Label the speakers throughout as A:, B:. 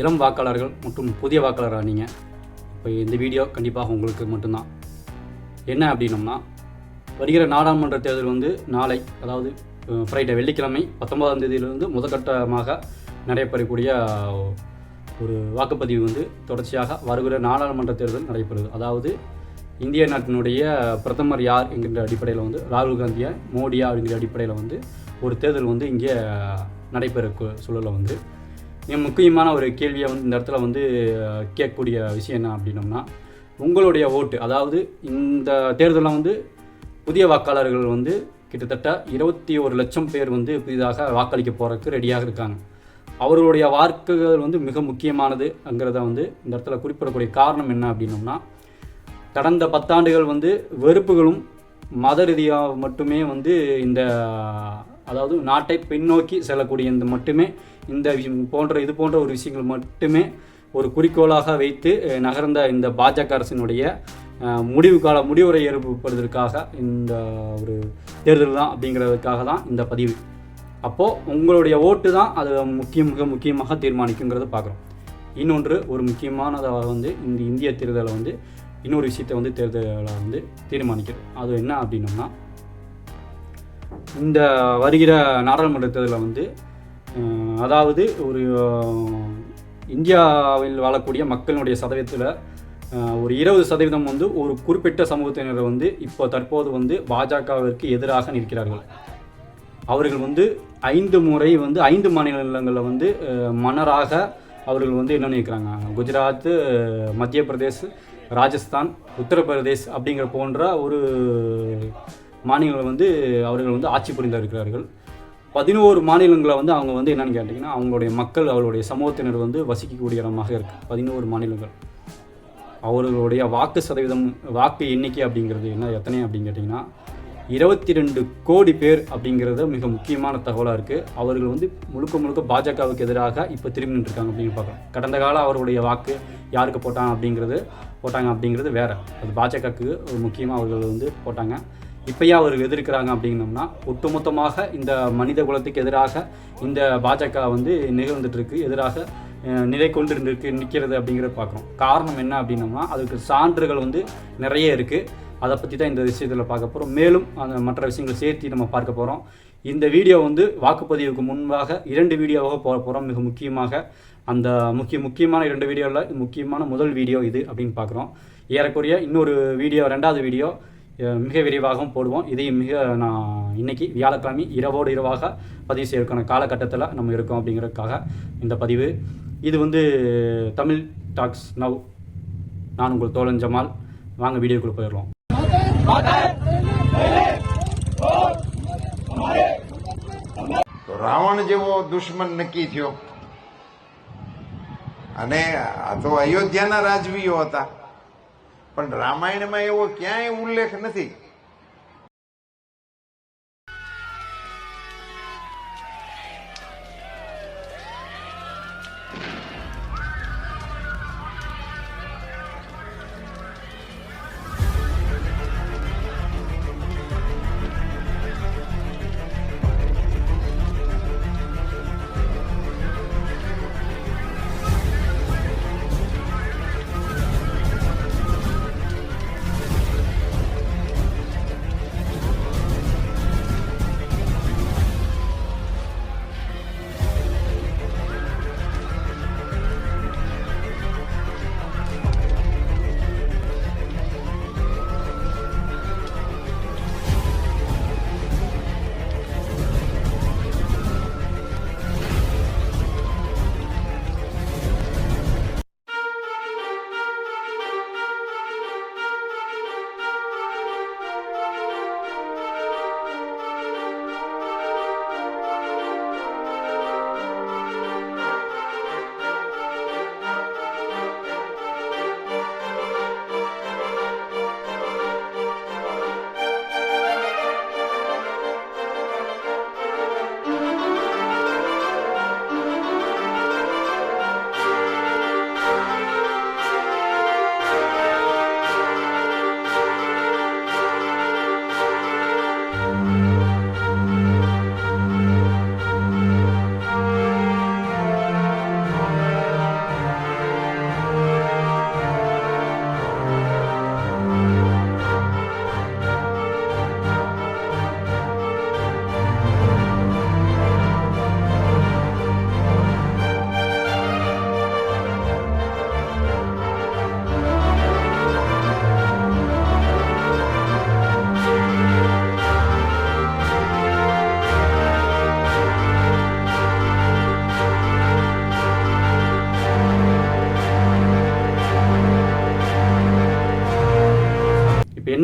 A: இளம் வாக்காளர்கள் மற்றும் புதிய வாக்காளராக நீங்கள் இப்போ இந்த வீடியோ கண்டிப்பாக உங்களுக்கு மட்டும்தான். என்ன அப்படின்னம்னா வருகிற நாடாளுமன்ற தேர்தல் வந்து நாளை அதாவது ஃப்ரைடே வெள்ளிக்கிழமை பத்தொன்பதாம் தேதியிலிருந்து முதற்கட்டமாக நடைபெறக்கூடிய ஒரு வாக்குப்பதிவு வந்து தொடர்ச்சியாக வருகிற நாடாளுமன்ற தேர்தல் நடைபெறுது. அதாவது இந்திய நாட்டினுடைய பிரதமர் யார் என்கின்ற அடிப்படையில் வந்து ராகுல் காந்தியா மோடியா அப்படிங்கிற அடிப்படையில் வந்து ஒரு தேர்தல் வந்து இங்கே நடைபெற சூழலில் வந்து முக்கியமான ஒரு கேள்வியை வந்து இந்த இடத்துல வந்து கேட்கக்கூடிய விஷயம் என்ன அப்படின்னோம்னா உங்களுடைய ஓட்டு அதாவது இந்த தேர்தலில் வந்து புதிய வாக்காளர்கள் வந்து கிட்டத்தட்ட இருபத்தி ஒரு லட்சம் பேர் வந்து புதிதாக வாக்களிக்க போகிறதுக்கு ரெடியாக இருக்காங்க. அவர்களுடைய வாக்குகள் வந்து மிக முக்கியமானதுங்கிறத வந்து இந்த இடத்துல குறிப்பிடக்கூடிய காரணம் என்ன அப்படின்னோம்னா கடந்த பத்தாண்டுகள் வந்து வெறுப்புகளும் மத ரீதியாக மட்டுமே வந்து இந்த அதாவது நாட்டை பின்னோக்கி செல்லக்கூடிய இந்த மட்டுமே இந்த போன்ற இது போன்ற ஒரு விஷயங்கள் மட்டுமே ஒரு குறிக்கோளாக வைத்து நகர்ந்த இந்த பாஜக அரசினுடைய முடிவு கால முடிவுரை ஏற்படுவதற்காக இந்த ஒரு தேர்தல் தான் அப்படிங்கிறதுக்காக தான் இந்த பதிவு. அப்போது உங்களுடைய ஓட்டு தான் அது முக்கியம் மிக முக்கியமாக தீர்மானிக்குங்கிறத பார்க்குறோம். இன்னொன்று ஒரு முக்கியமானதாக வந்து இந்த இந்திய தேர்தலை வந்து இன்னொரு விஷயத்தை வந்து தேர்தலை வந்து தீர்மானிக்கிறது. அது என்ன அப்படின்னோம்னா இந்த வருகிற நாடாளுமன்ற தேர்தலில் வந்து அதாவது ஒரு இந்தியாவில் வாழக்கூடிய மக்களுடைய சதவீதத்தில் ஒரு இருபது சதவீதம் வந்து ஒரு குறிப்பிட்ட சமூகத்தினர் வந்து இப்போ தற்போது வந்து பாஜகவிற்கு எதிராக நிற்கிறார்கள். அவர்கள் வந்து ஐந்து முறை வந்து ஐந்து மாநிலங்களில் வந்து மன்னராக அவர்கள் வந்து என்ன நினைக்கிறாங்க? குஜராத் மத்திய பிரதேஷ் ராஜஸ்தான் உத்தரப்பிரதேஷ் அப்படிங்கிற போன்ற ஒரு மாநிலங்கள் வந்து அவர்கள் வந்து ஆட்சி புரிந்து இருக்கிறார்கள். பதினோரு மாநிலங்களை வந்து அவங்க வந்து என்னென்னு கேட்டிங்கன்னா அவங்களுடைய மக்கள் அவருடைய சமூகத்தினர் வந்து வசிக்கக்கூடிய இடமாக இருக்குது பதினோரு மாநிலங்கள். அவர்களுடைய வாக்கு சதவீதம் வாக்கு எண்ணிக்கை அப்படிங்கிறது என்ன எத்தனை அப்படின்னு கேட்டிங்கன்னா இருபத்தி ரெண்டு கோடி பேர் அப்படிங்கிறது மிக முக்கியமான தகவலாக இருக்குது அவர்கள் வந்து முழுக்க முழுக்க பாஜகவுக்கு எதிராக இப்போ திரும்பி நின்றுருக்காங்க அப்படின்னு பார்க்கலாம். கடந்த காலம் அவருடைய வாக்கு யாருக்கு போட்டாங்க அப்படிங்கிறது போட்டாங்க அப்படிங்கிறது வேறு. அது பாஜகவுக்கு ஒரு முக்கியமாக அவர்கள் வந்து போட்டாங்க. இப்போயே அவர் எதிர்க்கிறாங்க அப்படின்னம்னா ஒட்டுமொத்தமாக இந்த மனித குலத்துக்கு எதிராக இந்த பாஜக வந்து நிகழ்ந்துட்டுருக்கு எதிராக நிலை கொண்டு இருக்கு நிற்கிறது அப்படிங்கிறத பார்க்குறோம். காரணம் என்ன அப்படின்னம்னா அதுக்கு சான்றுகள் வந்து நிறைய இருக்குது அதை பற்றி தான் இந்த விஷயத்தில் பார்க்க போகிறோம் மேலும் அந்த மற்ற விஷயங்களை சேர்த்து நம்ம பார்க்க போகிறோம் இந்த வீடியோ வந்து வாக்குப்பதிவுக்கு முன்பாக இரண்டு வீடியோவாக போக போகிறோம் மிக முக்கியமாக அந்த முக்கிய முக்கியமான இரண்டு வீடியோவில் முக்கியமான முதல் வீடியோ இது அப்படின்னு பார்க்குறோம். ஏறக்குறைய இன்னொரு வீடியோ ரெண்டாவது வீடியோ மிக விரைவாகவும் போடுவோம் இதையும் மிக நான் இன்னைக்கு வியாழக்கிழமை இரவோடு இரவாக பதிவு செய்யறதுக்கான காலகட்டத்தில் நம்ம இருக்கோம் அப்படிங்கிறதுக்காக இந்த பதிவு இது வந்து தமிழ் டாக்ஸ் நவ் நான் உங்கள் தோழன் ஜமால் வாங்க வீடியோக்குள்ளே போயிடலாம்
B: તો રાવણ જેવો દુશ્મન નક્કી થયો અને આ તો અયોધ્યાના રાજવીઓ હતા પણ રામાયણમાં એવો ક્યાંય ઉલ્લેખ નથી.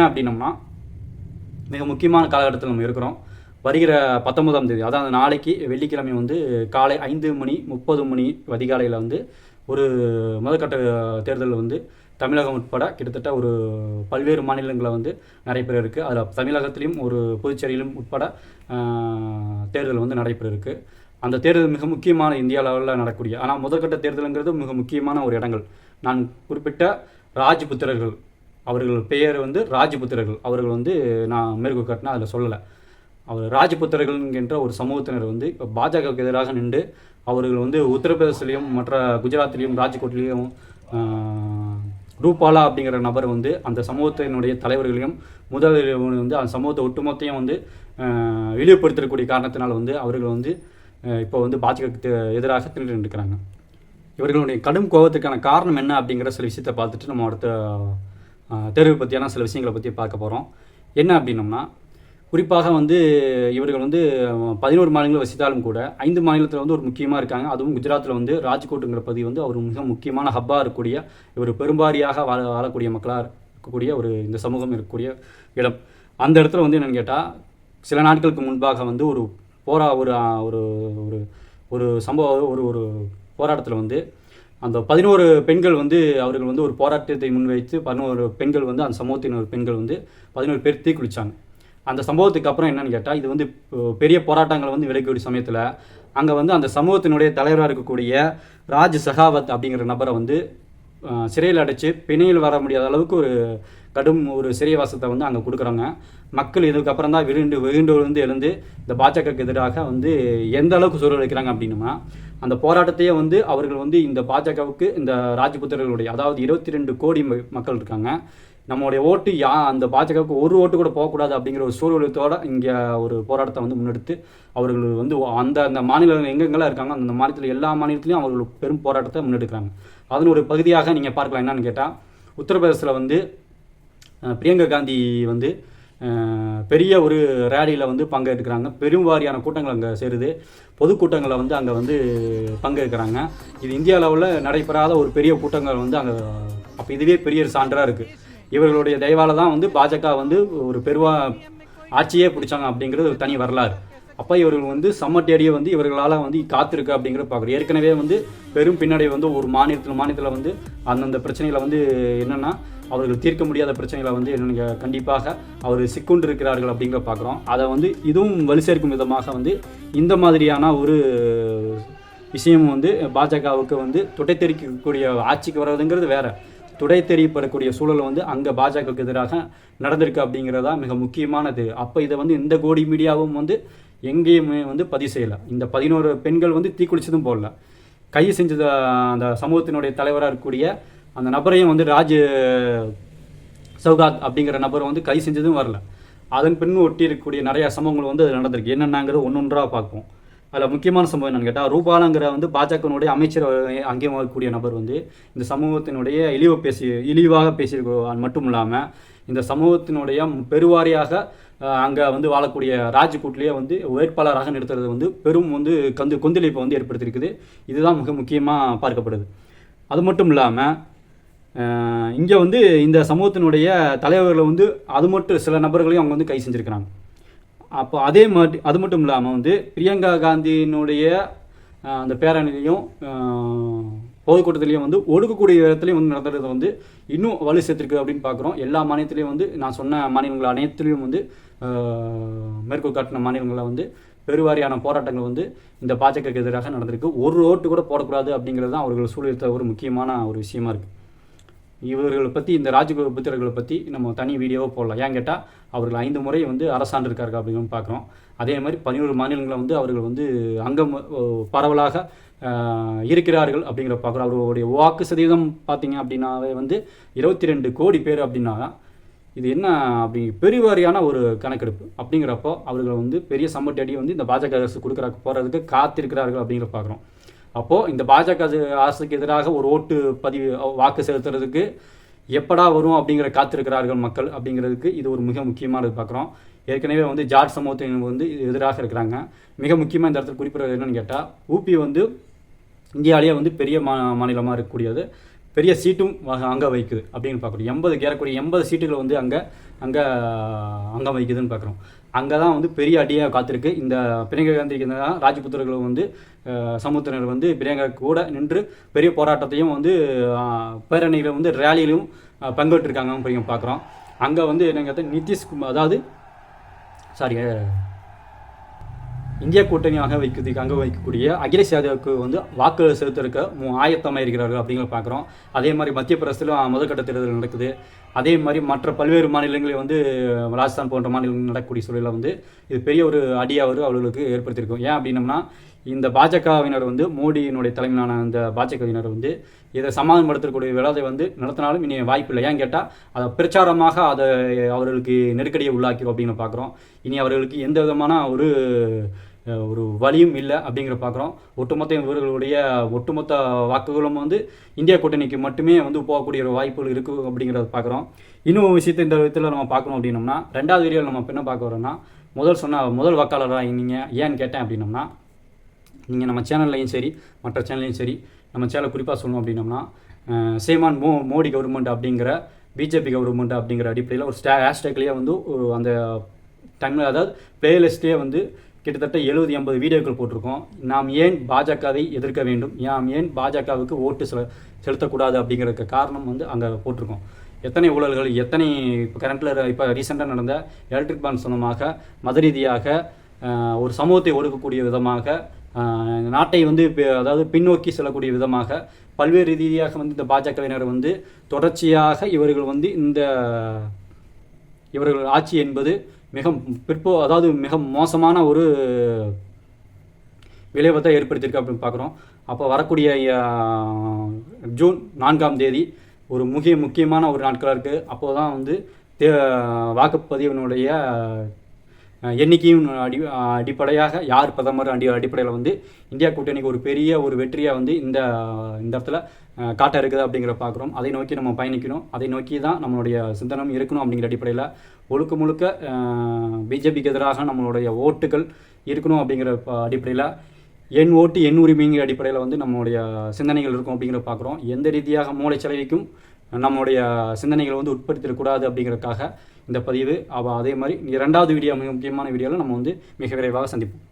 A: என்ன அப்படின்னம்னா மிக முக்கியமான காலகட்டத்தில் நம்ம இருக்கிறோம். வருகிற பத்தொன்பதாம் தேதி அதாவது நாளைக்கு வெள்ளிக்கிழமை வந்து காலை ஐந்து மணி முப்பது மணி அதிகாலையில் வந்து ஒரு முதற்கட்ட தேர்தல் வந்து தமிழகம் உட்பட கிட்டத்தட்ட ஒரு பல்வேறு மாநிலங்களில் வந்து நடைபெற இருக்குது அதில் தமிழகத்திலையும் ஒரு புதுச்சேரியிலும் உட்பட தேர்தல் வந்து நடைபெற இருக்குது அந்த தேர்தல் மிக முக்கியமான இந்திய அளவில் நடக்கக்கூடிய ஆனால் முதற்கட்ட தேர்தலுங்கிறது மிக முக்கியமான ஒரு இடங்கள். நான் குறிப்பிட்ட ராஜ்புத்திரர்கள் அவர்கள் பெயர் வந்து ராஜபுத்திரர்கள். அவர்கள் வந்து நான் மேற்கு காட்டினா அதில் சொல்லலை. அவர் ராஜபுத்திரர்கள் என்கின்ற ஒரு சமூகத்தினர் வந்து இப்போ பாஜகவுக்கு எதிராக நின்று அவர்கள் வந்து உத்தரப்பிரதேசத்திலையும் மற்ற குஜராத்திலையும் ராஜ்கோட்லேயும் ரூபாலா அப்படிங்கிற நபர் வந்து அந்த சமூகத்தினுடைய தலைவர்களையும் முதலில் வந்து அந்த சமூகத்தை ஒட்டுமொத்தையும் வந்து இழிவுபடுத்தக்கூடிய காரணத்தினால் வந்து அவர்கள் வந்து இப்போ வந்து பாஜகவுக்கு எதிராக திரண்டு நிற்கிறாங்க. இவர்களுடைய கடும் கோபத்துக்கான காரணம் என்ன அப்படிங்கிற சில விஷயத்தை பார்த்துட்டு நம்ம அடுத்த தேர்வு பற்றியான சில விஷயங்களை பற்றி பார்க்க போகிறோம் என்ன அப்படின்னம்னா குறிப்பாக வந்து இவர்கள் வந்து பதினோரு மாநிலங்கள் வசித்தாலும் கூட ஐந்து மாநிலத்தில் வந்து ஒரு முக்கியமாக இருக்காங்க. அதுவும் குஜராத்தில் வந்து ராஜ்கோட்டுங்கிற பகுதி வந்து அவர் மிக முக்கியமான ஹப்பாக இருக்கக்கூடிய இவர் பெரும்பாரியாக வாழ வாழக்கூடிய மக்களாக இருக்கக்கூடிய ஒரு இந்த சமூகம் இருக்கக்கூடிய இடம். அந்த இடத்துல வந்து என்னென்னு கேட்டால் சில நாட்களுக்கு முன்பாக வந்து ஒரு போரா ஒரு ஒரு ஒரு ஒரு சம்பவம் ஒரு ஒரு போராட்டத்தில் வந்து அந்த பதினோரு பெண்கள் வந்து அவர்கள் வந்து ஒரு போராட்டத்தை முன்வைத்து பதினோரு பெண்கள் வந்து அந்த சமூகத்தின் ஒரு பெண்கள் வந்து பதினோரு பேர் தீக்குளித்தாங்க அந்த சம்பவத்துக்கு அப்புறம் என்னன்னு கேட்டால் இது வந்து பெரிய போராட்டங்கள் வந்து விலகக்கூடிய சமயத்தில் அங்கே வந்து அந்த சமூகத்தினுடைய தலைவராக இருக்கக்கூடிய ராஜ் சகாவத் அப்படிங்கிற நபரை வந்து சிறையில் அடைச்சு பிணையில் வர முடியாத அளவுக்கு ஒரு கடும் ஒரு சிறைவாசத்தை வந்து அங்கே கொடுக்குறாங்க. மக்கள் இதுக்கப்புறம் தான் விருண்டு விருண்டு விழுந்து எழுந்து இந்த பாஜகவுக்கு எதிராக வந்து எந்த அளவுக்கு சூழல் வைக்கிறாங்க அப்படின்னா அந்த போராட்டத்தையே வந்து அவர்கள் வந்து இந்த பாஜகவுக்கு இந்த ராஜபுத்திரர்களுடைய அதாவது இருபத்தி ரெண்டு கோடி ம- மக்கள் இருக்காங்க. நம்மளுடைய ஓட்டு யா அந்த பாஜகவுக்கு ஒரு ஓட்டு கூட போகக்கூடாது அப்படிங்கிற ஒரு சூழ்நிலத்தோட இங்கே ஒரு போராட்டத்தை வந்து முன்னெடுத்து அவர்கள் வந்து அந்த அந்த மாநிலங்கள் எங்கெங்கெல்லாம் இருக்காங்க அந்த மாநிலத்தில் எல்லா மாநிலத்திலையும் அவர்கள் பெரும் போராட்டத்தை முன்னெடுக்கிறாங்க. அதன் ஒரு பகுதியாக நீங்கள் பார்க்கலாம் என்னன்னு கேட்டால் உத்தரப்பிரதேசத்தில் வந்து பிரியங்கா காந்தி வந்து பெரிய ஒரு ரேலியில் வந்து பங்கெடுக்கிறாங்க பெரும் வாரியான கூட்டங்கள் அங்கே சேருது. பொதுக்கூட்டங்களை வந்து அங்கே வந்து பங்கேற்கிறாங்க. இது இந்திய லெவலில் நடைபெறாத ஒரு பெரிய கூட்டங்கள் வந்து அங்கே அப்போ இதுவே பெரிய ஒரு சான்றாக இருக்குது இவர்களுடைய தயவால் தான் வந்து பாஜக வந்து ஒரு பெருவா ஆட்சியே பிடிச்சாங்க அப்படிங்கிறது ஒரு தனி வரலாறு. அப்போ இவர்கள் வந்து சம்மட்டேடியை வந்து இவர்களால் வந்து காத்திருக்கு அப்படிங்கிற பார்க்குறோம். ஏற்கனவே வந்து பெரும் பின்னடைவு வந்து ஒரு மாநிலத்தில் மாநிலத்தில் வந்து அந்தந்த பிரச்சனைகளை வந்து என்னென்னா அவர்கள் தீர்க்க முடியாத பிரச்சனைகளை வந்து என்னென்ன கண்டிப்பாக அவர் சிக்குண்டு இருக்கிறார்கள் அப்படிங்கிற பார்க்குறோம். அதை வந்து இதுவும் வலு சேர்க்கும் விதமாக வந்து இந்த மாதிரியான ஒரு விஷயம் வந்து பாஜகவுக்கு வந்து துடை தெரிக்கக்கூடிய ஆட்சிக்கு வர்றதுங்கிறது வேறு. துடை தெரியப்படக்கூடிய சூழல் வந்து அங்கே பாஜகவுக்கு எதிராக நடந்திருக்கு அப்படிங்கிறதா மிக முக்கியமானது. அப்போ இதை வந்து இந்த கோடி மீடியாவும் வந்து எங்கேயுமே வந்து பதிவு செய்யலை. இந்த பதினோரு பெண்கள் வந்து தீக்குளிச்சதும் போடல. கைது செஞ்சது அந்த சமூகத்தினுடைய தலைவராக இருக்கக்கூடிய அந்த நபரையும் வந்து ராஜ் சௌகாத் அப்படிங்கிற நபர் வந்து கைது செஞ்சதும் வரல. அதன் பின் ஒட்டி இருக்கக்கூடிய நிறையா சம்பவங்கள் வந்து அது நடந்திருக்கு. ஒன்று ஒன்றாக பார்ப்போம். அதில் முக்கியமான சம்பவம் என்னன்னு கேட்டால் ரூபாலாங்கிற வந்து பாஜகனுடைய அமைச்சர் அங்கேயும் வரக்கூடிய நபர் வந்து இந்த சமூகத்தினுடைய இழிவு பேசி இழிவாக பேசியிருக்க மட்டும் இல்லாமல் இந்த சமூகத்தினுடைய பெருவாரியாக அங்கே வந்து வாழக்கூடிய ராஜ்கோட்லேயே வந்து வேட்பாளராக நிறுத்துறது வந்து பெரும் வந்து கந்து கொந்தளிப்பை வந்து ஏற்படுத்தியிருக்குது. இதுதான் மிக முக்கியமாக பார்க்கப்படுது. அது மட்டும் இல்லாமல் இங்கே வந்து இந்த சமூகத்தினுடைய தலைவர்களை வந்து அது மட்டும் சில நபர்களையும் அவங்க வந்து கை செஞ்சுருக்கிறாங்க. அப்போ அதே மாதிரி அது மட்டும் இல்லாமல் வந்து பிரியங்கா காந்தியினுடைய அந்த பேரணிலையும் பொதுக்கூட்டத்திலையும் வந்து ஒடுக்கக்கூடிய இடத்துலையும் வந்து நடந்துறது வந்து இன்னும் வலு சேர்த்துருக்கு அப்படின்னு பார்க்குறோம். எல்லா மாநிலத்திலையும் வந்து நான் சொன்ன மாநிலங்கள் அனைத்துலேயும் வந்து மேற்கோள் காட்டின மாநிலங்களில் வந்து பெருவாரியான போராட்டங்கள் வந்து இந்த பாஜகக்கு எதிராக நடந்திருக்கு. ஒரு ஓட்டு கூட போடக்கூடாது அப்படிங்கிறது தான் அவர்கள் சூழ்நிலை ஒரு முக்கியமான ஒரு விஷயமா இருக்குது இவர்களை பற்றி இந்த ராஜபுத்திரர்களை பற்றி நம்ம தனி வீடியோவை போடலாம். ஏன் கேட்டால் அவர்கள் ஐந்து முறை வந்து அரசாண்டு இருக்கார்கள் அப்படின்னு பார்க்குறோம் அதே மாதிரி பதினோரு மாநிலங்களை வந்து அவர்கள் வந்து அங்கம் பரவலாக இருக்கிறார்கள் அப்படிங்கிற பார்க்குறோம் அவருடைய வாக்கு சதவீதம் பார்த்தீங்க அப்படின்னாவே வந்து இருபத்தி ரெண்டு கோடி பேர் அப்படின்னா இது என்ன அப்படி பெருவாரியான ஒரு கணக்கெடுப்பு அப்படிங்கிறப்போ அவர்கள் வந்து பெரிய சம்மட்டடி வந்து இந்த பாஜக அரசு கொடுக்குற போகிறதுக்கு காத்திருக்கிறார்கள் அப்படிங்கிற பார்க்குறோம். அப்போது இந்த பாஜக அரசுக்கு எதிராக ஒரு ஓட்டு பதிவு வாக்கு செலுத்துறதுக்கு எப்படா வரும் அப்படிங்கிற காத்திருக்கிறார்கள் மக்கள் அப்படிங்கிறதுக்கு இது ஒரு மிக முக்கியமானது பார்க்குறோம். ஏற்கனவே வந்து ஜாட் சமூகத்தினர் வந்து எதிராக இருக்கிறாங்க. மிக முக்கியமாக இந்த இடத்துல குறிப்பிடுறது என்னன்னு கேட்டால் ஊபி வந்து இந்தியாவிலேயே வந்து பெரிய மா மாநிலமாக இருக்கக்கூடியது. பெரிய சீட்டும் அங்கே வைக்குது அப்படின்னு பார்க்குறோம் எண்பது ஏறக்கூடிய எண்பது சீட்டுகள் வந்து அங்கே அங்கே அங்கம் வைக்குதுன்னு பார்க்குறோம் அங்கே தான் வந்து பெரிய அடியாக காத்திருக்கு. இந்த பிரியங்கா காந்திக்கு தான் ராஜபுத்திரர்கள் வந்து அஹ், வந்து பிரியங்கா கூட நின்று பெரிய போராட்டத்தையும் வந்து பேரணிகளை வந்து ரேலியிலும் பங்கேற்றிருக்காங்க அப்படிங்க பார்க்குறோம். அங்கே வந்து என்னங்க நிதிஷ்குமார் அதாவது சாரி இந்தியா கூட்டணியாக வைக்கிறதுக்கு அங்கே வைக்கக்கூடிய அகிலேஷ் யாதவுக்கு வந்து வாக்கு செலுத்திருக்க மு- ஆயத்தமாக இருக்கிறார்கள் அப்படிங்கிறத பார்க்குறோம் அதே மாதிரி மத்திய பிரதேசத்திலும் முதற்கட்ட தேர்தல் நடக்குது. அதே மாதிரி மற்ற பல்வேறு மாநிலங்களில் வந்து ராஜஸ்தான் போன்ற மாநிலங்கள் நடக்கக்கூடிய சூழலில் வந்து இது பெரிய ஒரு அடியாவது அவர்களுக்கு ஏற்படுத்தியிருக்கும். ஏன் அப்படின்னம்னா இந்த பாஜகவினர் வந்து மோடியினுடைய தலைமையிலான அந்த பாஜகவினர் வந்து இதை சமாதானப்படுத்தக்கூடிய விவாதத்தை வந்து நடத்தினாலும் இனி வாய்ப்பு இல்லை. ஏன் கேட்டால் அதை பிரச்சாரமாக அதை அவர்களுக்கு நெருக்கடியை உள்ளாக்கிறோம் அப்படின்னு பார்க்குறோம் இனி அவர்களுக்கு எந்த விதமான ஒரு ஒரு வழியும் இல்லை அப்படிங்கிற பார்க்குறோம். ஒட்டுமொத்த இவர்களுடைய ஒட்டுமொத்த வாக்குகளும் வந்து இந்தியா கூட்டணிக்கு மட்டுமே வந்து போகக்கூடிய ஒரு வாய்ப்புகள் இருக்குது அப்படிங்கிறத பார்க்குறோம். இன்னும் ஒரு விஷயத்தை இந்த விதத்தில் நம்ம பார்க்கணும் அப்படின்னோம்னா ரெண்டாவது வீடியோவில் நம்ம என்ன பார்க்க வரோம்னா முதல் சொன்ன முதல் வாக்காளராக நீங்கள் ஏன்னு கேட்டேன் அப்படின்னோம்னா நீங்கள் நம்ம சேனல்லையும் சரி மற்ற சேனல்லையும் சரி நம்ம சேனல் குறிப்பாக சொல்லணும் அப்படின்னோம்னா சேமான் மோ மோடி கவர்மெண்ட் அப்படிங்கிற பிஜேபி கவர்மெண்ட் அப்படிங்கிற அடிப்படையில் ஒரு ஸ்டே ஹேஷ்டேக்லேயே வந்து ஒரு அந்த டைமில் அதாவது பிளேலிஸ்ட்லேயே வந்து கிட்டத்தட்ட எழுபது எண்பது வீடியோக்கள் போட்டிருக்கோம். நாம் ஏன் பாஜகவை எதிர்க்க வேண்டும்? நாம் ஏன் பாஜகவுக்கு ஓட்டு செல செலுத்தக்கூடாது அப்படிங்கிறதுக்கு காரணம் வந்து அங்கே போட்டிருக்கோம். எத்தனை ஊழல்கள் எத்தனை இப்போ கரண்ட்டில் இப்போ ரீசெண்டாக நடந்த எலக்ட்ரிக் பான் சொந்தமாக மத ரீதியாக ஒரு சமூகத்தை ஒடுக்கக்கூடிய விதமாக நாட்டை வந்து அதாவது பின்னோக்கி செல்லக்கூடிய விதமாக பல்வேறு ரீதியாக வந்து இந்த பாஜகவினர் வந்து தொடர்ச்சியாக இவர்கள் வந்து இந்த இவர்கள் ஆட்சி என்பது மிக பிற்போ அதாவது மிக மோசமான ஒரு விளைவை ஏற்படுத்தியிருக்கு அப்படின்னு பார்க்குறோம். அப்போ வரக்கூடிய ஜூன் நான்காம் தேதி ஒரு முக்கிய முக்கியமான ஒரு நாட்களாக இருக்குது அப்போ தான் வந்து தே வாக்குப்பதிவினுடைய எண்ணிக்கையும் அடி அடிப்படையாக யார் பிரதமர் அடி அடிப்படையில் வந்து இந்தியா கூட்டணிக்கு ஒரு பெரிய ஒரு வெற்றியாக வந்து இந்த இந்த இடத்துல காட்ட இருக்குது அப்படிங்கிற பார்க்குறோம். அதை நோக்கி நம்ம பயணிக்கணும். அதை நோக்கி தான் நம்மளுடைய சிந்தனம் இருக்கணும் அப்படிங்கிற அடிப்படையில் முழுக்க முழுக்க பிஜேபிக்கு எதிராக நம்மளுடைய ஓட்டுகள் இருக்கணும் அப்படிங்கிற அடிப்படையில் என் ஓட்டு என் உரிமைங்கிற அடிப்படையில் வந்து நம்மளுடைய சிந்தனைகள் இருக்கும் அப்படிங்கிற பார்க்குறோம். எந்த ரீதியாக மூளைச்சலவைக்கும் நம்மளுடைய சிந்தனைகளை வந்து உட்படுத்திடக்கூடாது அப்படிங்கிறதுக்காக இந்த பதிவு அப்போ அதே மாதிரி இரண்டாவது வீடியோ மிக முக்கியமான வீடியோவில் நம்ம வந்து மிக விரைவாக சந்திப்போம்.